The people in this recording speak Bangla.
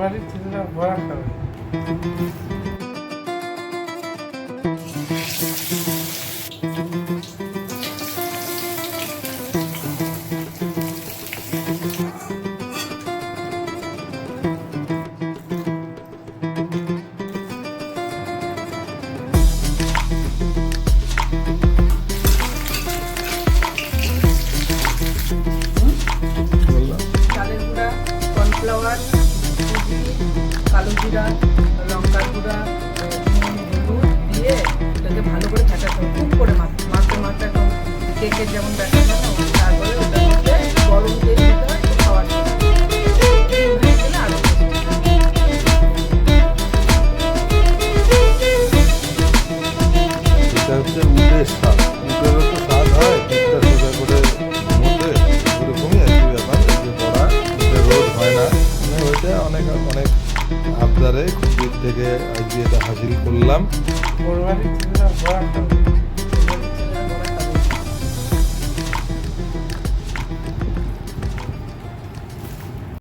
বাড়ির ছেলেরা বড়া খাবে কালো জিরা লঙ্কার গুঁড়া দিয়ে ওটাকে ভালো করে ফেটাতে হবে খুব করে মাখতে। মাখতে মাখতে একদম কেকের যেমন তারপরে গরম ওইটা অনেক অনেক আবদারে খুব দূর থেকে আজকে এটা হাসিল করলাম।